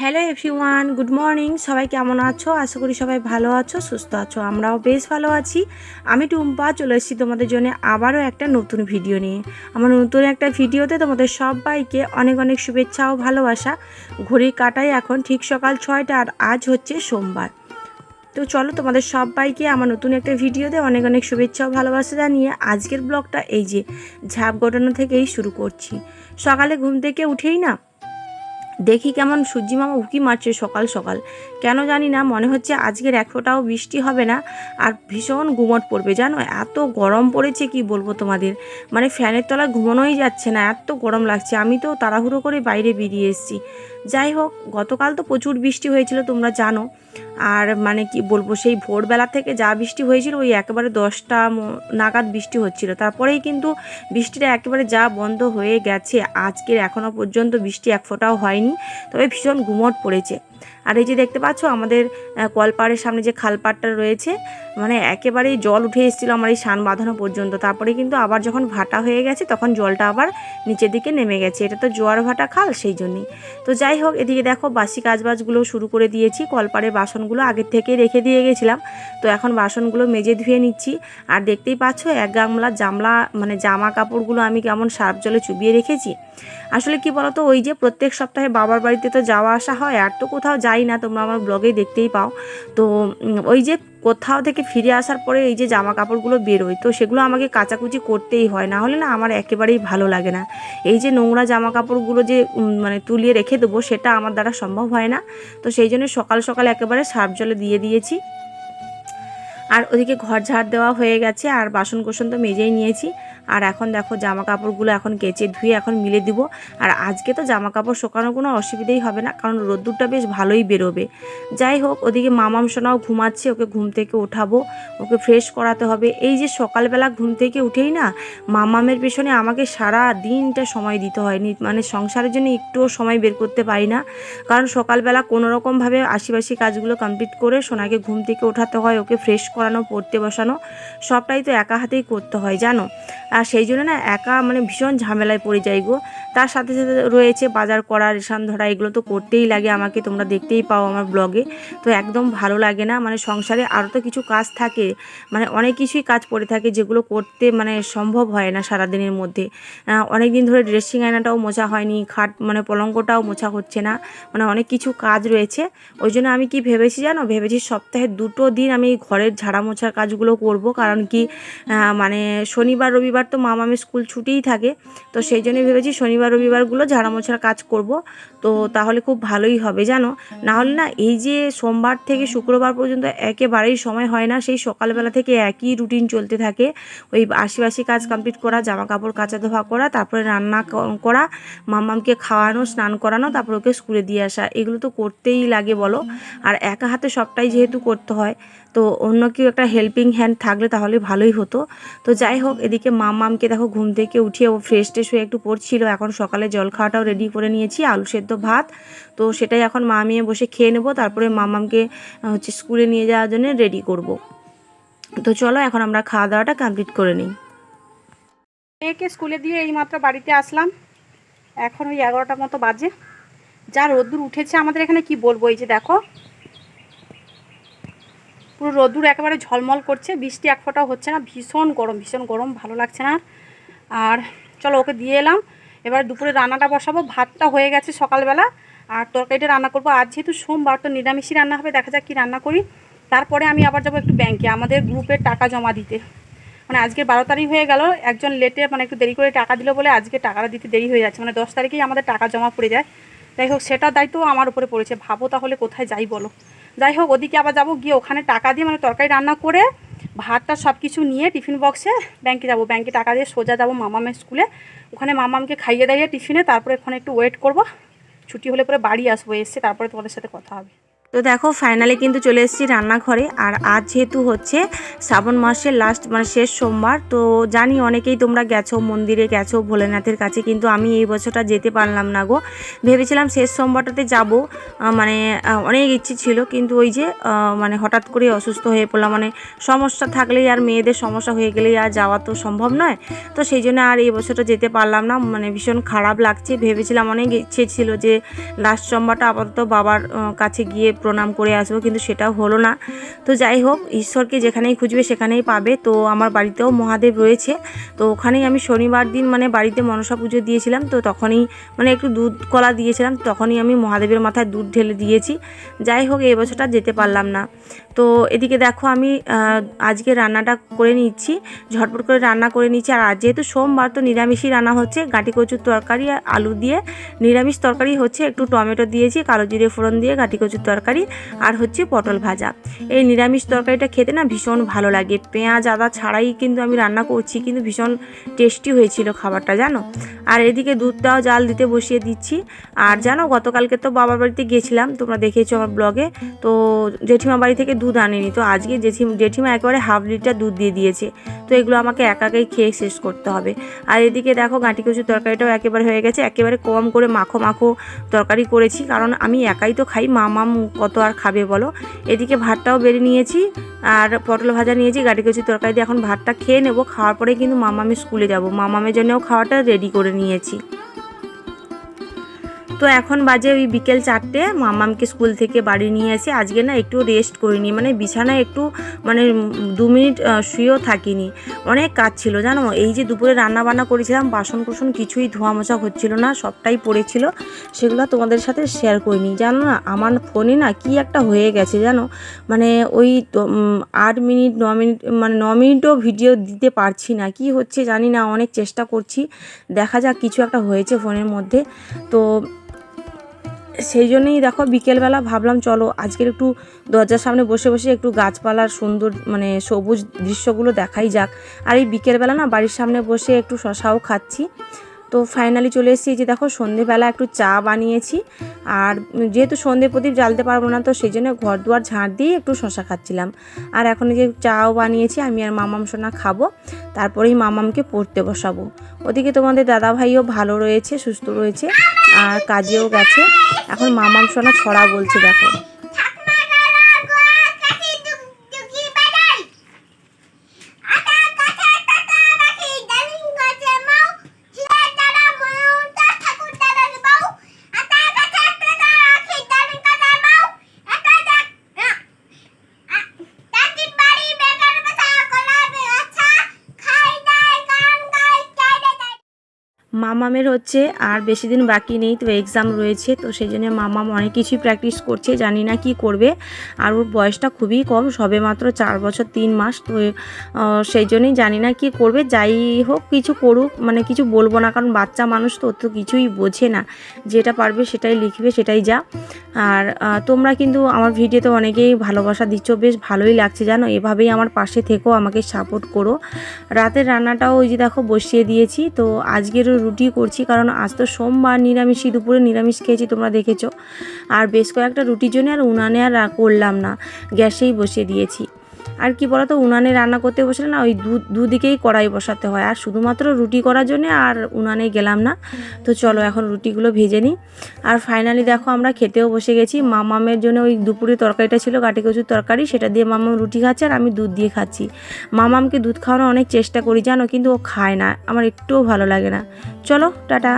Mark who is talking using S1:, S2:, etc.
S1: Hello everyone good morning সবাই কেমন আছো? আশা করি সবাই ভালো আছো, সুস্থ আছো। আমরাও বেশ ভালো আছি। আমি টুম্পা, চলে এসেছি তোমাদের জন্য আবারও একটা নতুন ভিডিও নিয়ে। আমার নতুন একটা ভিডিওতে তোমাদের সবাইকে অনেক অনেক শুভেচ্ছা ও ভালোবাসা। ঘড়ির কাটায় এখন ঠিক সকাল ছয়টা আর আজ হচ্ছে সোমবার। তো চলো তোমাদের সবাইকে আমার নতুন একটা ভিডিওতে অনেক অনেক শুভেচ্ছা ও ভালোবাসা জানিয়ে আজকের ব্লগটা এই যে ঝাঁপ ঘটানো থেকেই শুরু করছি। সকালে ঘুম থেকে উঠেই না দেখি কেমন সূর্যি মামা উকি মারছে সকাল সকাল। কেন জানি না, মনে হচ্ছে আজকের এক ফোঁটাও বৃষ্টি হবে না, আর ভীষণ ঘুমট পড়বে। জানো, এত গরম পড়েছে, কি বলব তোমাদের? মানে ফ্যানের তলায় ঘুমানোই যাচ্ছে না, এত গরম লাগছে। আমি তো তাড়াহুড়ো করে বাইরে বেরিয়ে এসেছি। যাই হোক, গতকাল তো প্রচুর বৃষ্টি হয়েছিল, তোমরা জানো। আর মানে কি বলব, সেই ভোরবেলা থেকে যা বৃষ্টি হয়েছিল, ওই একেবারে দশটা নাগাদ বৃষ্টি হচ্ছিল। তারপরেই কিন্তু বৃষ্টিটা একেবারে যা বন্ধ হয়ে গেছে, আজকের এখনও পর্যন্ত বৃষ্টি এক ফোঁটাও হয়নি। তবে ভীষণ ঘুমট পড়েছে। আর এই যে দেখতে পাচ্ছ, আমাদের কলপাড়ের সামনে যে খালপাড়টা রয়েছে মানে একেবারেই জল উঠে এসেছিল আমার এই সান বাঁধানো পর্যন্ত। তারপরে কিন্তু আবার যখন ভাটা হয়ে গেছে, তখন জলটা আবার নিচের দিকে নেমে গেছে। এটা তো জোয়ার ভাটা খাল, সেই জন্যই। তো যাই হোক, এদিকে দেখো, বাসি কাজবাজগুলো শুরু করে দিয়েছি। কলপাড়ের বাসনগুলো আগের থেকেই রেখে দিয়ে গেছিলাম। তো এখন বাসনগুলো মেজে ধুয়ে নিচ্ছি। আর দেখতেই পাচ্ছ, এক গামলা জামলা মানে জামা কাপড়গুলো আমি কেমন সার্ফ জলে চুবিয়ে রেখেছি। আসলে কি বলতো, ওই যে প্রত্যেক সপ্তাহে বাবার বাড়িতে তো যাওয়া আসা হয়, আর তো কোথাও যাই না, তোমরা আমার ব্লগেই দেখতেই পাও। তো ওই যে কোথাও থেকে ফিরে আসার পরে এই যে জামা কাপড়গুলো বেরোয়, তো সেগুলো আমাকে কাচাকুচি করতেই হয়, না হলে না আমার একেবারেই ভালো লাগে না। এই যে নোংরা জামা কাপড়গুলো যে মানে তুলিয়ে রেখে দেবো, সেটা আমার দ্বারা সম্ভব হয় না। তো সেই জন্য সকাল সকাল একেবারে সার্ফ জলে দিয়ে দিয়েছি। আর ওদিকে ঘর ঝাড় দেওয়া হয়ে গেছে, আর বাসন কোসন তো মেজেই নিয়েছি। আর এখন দেখো জামা কাপড়গুলো এখন কেচে ধুয়ে এখন মিলে দিব। আর আজকে তো জামা কাপড় শোকানোর কোনো অসুবিধাই হবে না, কারণ রোদ্দুরটা বেশ ভালোই বেরোবে। যাই হোক, ওদিকে মামাম ঘুমাচ্ছে, ওকে ঘুম থেকে উঠাবো, ওকে ফ্রেশ করাতে হবে। এই যে সকালবেলা ঘুম থেকে উঠেই না, মামামের পেছনে আমাকে সারা দিনটা সময় দিতে হয় নি- মানে সংসারের জন্য একটুও সময় বের করতে পারি না, কারণ সকালবেলা কোনো রকমভাবে আশিবাসি কাজগুলো কমপ্লিট করে সোনাকে ঘুম থেকে ওঠাতে হয়, ওকে ফ্রেশ করানো, পড়তে বসানো, সবটাই তো একা হাতেই করতে হয়, জানো? আর সেই জন্য না একা মানে ভীষণ ঝামেলায় পড়ে যাই গো। তার সাথে সাথে রয়েছে বাজার করা, রেশন ধরা, এগুলো তো করতেই লাগে আমাকে, তোমরা দেখতেই পাও আমার ব্লগে তো একদম ভালো লাগে না মানে সংসারে আরও তো কিছু কাজ থাকে মানে অনেক কিছুই কাজ পড়ে থাকে যেগুলো করতে মানে সম্ভব হয় না সারাদিনের মধ্যে। অনেক দিন ধরে ড্রেসিং আয়নাটাও মোছা হয়নি, খাট মানে পলঙ্কটাও মোছা হচ্ছে না মানে অনেক কিছু কাজ রয়েছে। ওই জন্য আমি কি ভেবেছি জানো? ভেবেছি সপ্তাহে দুটো দিন আমি ঘরের ঝাড়া মোছার কাজগুলো করব, কারণ কি মানে শনিবার, রবিবার তো মামামের স্কুল ছুটিই থাকে, তো সেই জন্য ভেবেছি শনিবার রবিবারগুলো ঝাড়া মোছার কাজ করব। তো তাহলে খুব ভালোই হবে, জানো? না হলে না এই যে সোমবার থেকে শুক্রবার পর্যন্ত একেবারেই সময় হয় না, সেই সকালবেলা থেকে একই রুটিন চলতে থাকে। ওই আশিবাসি কাজ কমপ্লিট করা জামা কাপড় কাচা ধোয়া করা, তারপরে রান্না করা মামামকে খাওয়ানো, স্নান করানো, তারপর ওকে স্কুলে দিয়ে আসা। এগুলো তো করতেই লাগে, বলো? আর একা হাতে সবটাই যেহেতু করতে হয় তো অন্য কেউ একটা হেল্পিং হ্যান্ড থাকলে তাহলে ভালোই হতো। তো যাই হোক, এদিকে মামামকে দেখো ঘুম থেকে উঠিয়ে ও ফ্রেশ ট্রেশ হয়ে একটু পড়ছিল। এখন সকালে জল খাওয়াটাও রেডি করে নিয়েছি, আলু সেদ্ধ ভাত। তো সেটাই এখন মামিয়ে বসে খেয়ে নেব, তারপরে মামামকে হচ্ছে স্কুলে নিয়ে যাওয়ার জন্য রেডি করব। তো চলো, এখন আমরা খাওয়া দাওয়াটা কমপ্লিট করে নিই।
S2: মেয়েকে স্কুলে দিয়ে এইমাত্র বাড়িতে আসলাম। এখন ওই এগারোটার মতো বাজে। যা রোদ্দুর উঠেছে, আমাদের এখানে কি বলব? এই যে দেখো পুরো রোদ্দুর একেবারে ঝলমল করছে, বৃষ্টি এক ফোঁটাও হচ্ছে না, ভীষণ গরম ভীষণ গরম, ভালো লাগছে না। আর। চলো ওকে দিয়ে এলাম, এবার দুপুরে রান্নাটা বসাবো, ভাতটা হয়ে গেছে সকালবেলা, আর তরকারিটা রান্না করব। আজ যেহেতু সোমবার, তো নিরামিষই রান্না হবে, দেখা যাক কী রান্না করি। তারপরে আমি আবার যাব একটু ব্যাংকে আমাদের গ্রুপের টাকা জমা দিতে। মানে আজকে বারো তারিখ হয়ে গেল, একজন লেটে মানে একটু দেরি করে টাকা দিল বলে আজকে টাকাটা দিতে দেরি হয়ে যাচ্ছে। মানে দশ তারিখেই আমাদের টাকা জমা পড়ে যায়। যাই হোক, সেটার দায়িত্ব আমার উপরে পড়েছে। ভাবো তাহলে কোথায় যাই বলো। যাই হোক, ওদিকে আবার যাব, গিয়ে ওখানে টাকা দিয়ে মানে তরকারি রান্না করে ভাতটা সব কিছু নিয়ে টিফিন বক্সে ব্যাংকে যাব। ব্যাংকে টাকা দিয়ে সোজা যাব মামামের স্কুলে ওখানে মামামকে খাইয়ে দাইয়ে টিফিনে, তারপরে ওখানে একটু ওয়েট করব। ছুটি হলে পরে বাড়ি আসব, এসে তারপরে তোমাদের সাথে কথা হবে।
S1: তো দেখো ফাইনালি কিন্তু চলে এসেছি রান্নাঘরে। আর আজ যেহেতু হচ্ছে শ্রাবণ মাসের লাস্ট মানে শেষ সোমবার, তো জানি অনেকেই তোমরা গেছো মন্দিরে, গেছো ভোলেনাথের কাছে, কিন্তু আমি এই বছরটা যেতে পারলাম না গো। ভেবেছিলাম শেষ সোমবারটাতে যাব মানে অনেক ইচ্ছে ছিল, কিন্তু ওই যে মানে হঠাৎ করে অসুস্থ হয়ে পড়লাম। মানে সমস্যা থাকলেই আর মেয়েদের সমস্যা হয়ে গেলেই আর যাওয়া তো সম্ভব নয়। তো সেই জন্য আর এই বছরটা যেতে পারলাম না মানে ভীষণ খারাপ লাগছে। ভেবেছিলাম অনেক ইচ্ছে ছিল যে লাস্ট সোমবারটা আপাতত বাবার কাছে গিয়ে প্রণাম করে আসব, কিন্তু সেটাও হলো না। তো যাই হোক, ঈশ্বরকে যেখানেই খুঁজবে সেখানেই পাবে। তো আমার বাড়িতেও মহাদেব রয়েছে। তো ওখানেই আমি শনিবার দিন মানে বাড়িতে মনসা পুজো দিয়েছিলাম। তো তখনই মানে একটু দুধ কলা দিয়েছিলাম। তখনই আমি মহাদেবের মাথায় দুধ ঢেলে দিয়েছি। যাই হোক এই বছরটা যেতে পারলাম না। তো এদিকে দেখো, আমি আজকে রান্নাটা করে নিচ্ছি। ঝটপট করে রান্না করে নিচ্ছি। আর যেহেতু সোমবার, তো নিরামিষই রান্না হচ্ছে। গাঁটি কচুর তরকারি আলু দিয়ে নিরামিষ তরকারি হচ্ছে। একটু টমেটো দিয়েছি, কালো জিরে ফোড়ন দিয়ে গাটি কচুর তরকারি আর হচ্ছে পটল ভাজা। এই নিরামিষ তরকারিটা খেতে না ভীষণ ভালো লাগে। পেঁয়াজ, আদা ছাড়াই কিন্তু আমি রান্না করছি, কিন্তু ভীষণ টেস্টি হয়েছিল খাবারটা, জানো? আর এদিকে দুধটাও জাল দিতে বসিয়ে দিচ্ছি। আর জানো, গতকালকে তো বাবার বাড়িতে গেছিলাম, তোমরা দেখেছ আমার ব্লগে। তো জেঠিমা বাড়ি থেকে দুধ আনেনি। তো আজকে জেঠি জেঠিমা একেবারে হাফ লিটার দুধ দিয়ে দিয়েছে। তো এগুলো আমাকে একাকেই খেয়ে শেষ করতে হবে। আর এদিকে দেখো, গাঁটি কচুর তরকারিটাও একেবারে হয়ে গেছে। একেবারে কম করে মাখো মাখো তরকারি করেছি, কারণ আমি একাই তো খাই, মা মামাম কত আর খাবে বলো? এদিকে ভাতটাও বেড়ে নিয়েছি আর পটল ভাজা নিয়েছি গাড়ি কচুর তরকারি দিয়ে এখন ভাতটা খেয়ে নেব। খাওয়ার পরে কিন্তু মামামি স্কুলে যাব। মামামের জন্যও খাওয়াটা রেডি করে নিয়েছি। তো এখন বাজে ওই বিকেল চারটে। মামামকে স্কুল থেকে বাড়ি নিয়ে এসে আজকে না একটু রেস্ট করিনি। মানে বিছানায় একটু মানে দু মিনিট শুয়েও থাকিনি। অনেক কাজ ছিল, জানো? এই যে দুপুরে রান্না বান্না করেছিলাম বাসন কুসন কিছুই ধোয়া মোছা হচ্ছিল না, সবটাই পড়েছিল। সেগুলো তোমাদের সাথে শেয়ার করিনি। জানো না, আমার ফোনে না কি একটা হয়ে গেছে, জানো? মানে ওই আট মিনিট, ন মিনিট মানে ন মিনিটও ভিডিও দিতে পারছি না। কি হচ্ছে জানি না, অনেক চেষ্টা করছি। দেখা যাক, কিছু একটা হয়েছে ফোনের মধ্যে। তো সেই জন্যেই দেখো বিকেলবেলা ভাবলাম, চলো আজকের একটু দরজার সামনে বসে বসে একটু গাছপালার সুন্দর মানে সবুজ দৃশ্যগুলো দেখাই যাক। আর এই বিকেলবেলা না বাড়ির সামনে বসে একটু শশাও খাচ্ছি। তো ফাইনালি চলে এসেছি যে দেখো সন্ধেবেলা একটু চা বানিয়েছি। আর যেহেতু সন্ধে প্রদীপ জ্বালতে পারব না, তো সেই জন্য ঘর দুয়ার ঝাঁট দিয়ে একটু শশা খাচ্ছিলাম। আর এখন যে চাও বানিয়েছি, আমি আর মামাম সোনা খাব। তারপরেই মামামকে পড়তে বসাবো। ওদিকে তোমাদের দাদা ভাইও ভালো রয়েছে, সুস্থ রয়েছে। আর কাজেও গেছে। এখন মামাম সোনা ছড়া বলছে দেখো। মামামের হচ্ছে আর বেশি দিন বাকি নেই, তো এক্সাম রয়েছে, তো সেই জন্য মামাম অনেক কিছুই প্র্যাকটিস করছে, জানি না কি করবে। আর ওর বয়সটা খুবই কম, সবে মাত্র চার বছর, তিন মাস, তো সেই জন্যই জানি না কি করবে, যাই হোক কিছু করুক মানে কিছু বলব না, কারণ বাচ্চা মানুষ তো, ও তো কিছুই বোঝে না। যেটা পারবে সেটাই লিখবে, সেটাই যা। আর তোমরা কিন্তু আমার ভিডিওতে অনেকেই ভালোবাসা দিচ্ছ, বেশ ভালোই লাগছে জানো, এভাবেই আমার পাশে থেকেও আমাকে সাপোর্ট করো। রাতের রান্নাটাও ওই যে দেখো বসিয়ে দিয়েছি, তো আজকেরও রুটি করছি, কারণ আজ তো সোমবার, নিরামিষই, দুপুরে নিরামিষ খেয়েছি, তোমরা দেখেছ। আর বেশ কয়েকটা রুটির জন্য আর উনানে আর করলাম না। গ্যাসেই বসিয়ে দিয়েছি। আর কি বলতো উনানে রান্না করতে বসলে না ওই দু দুদিকেই কড়াই বসাতে হয়। আর শুধুমাত্র রুটি করার জন্য আর উনানে গেলাম না। তো চলো এখন রুটিগুলো ভেজে নিই। আর ফাইনালি দেখো আমরা খেতেও বসে গেছি। মামামের জন্য ওই দুপুরে তরকারিটা ছিল কাটি কচুর তরকারি। সেটা দিয়ে মামাম রুটি খাচ্ছে আর আমি দুধ দিয়ে খাচ্ছি। মামামকে দুধ খাওয়ানোর অনেক চেষ্টা করি জানো? কিন্তু ও খায় না। আমার একটুও ভালো লাগে না। চলো টাটা।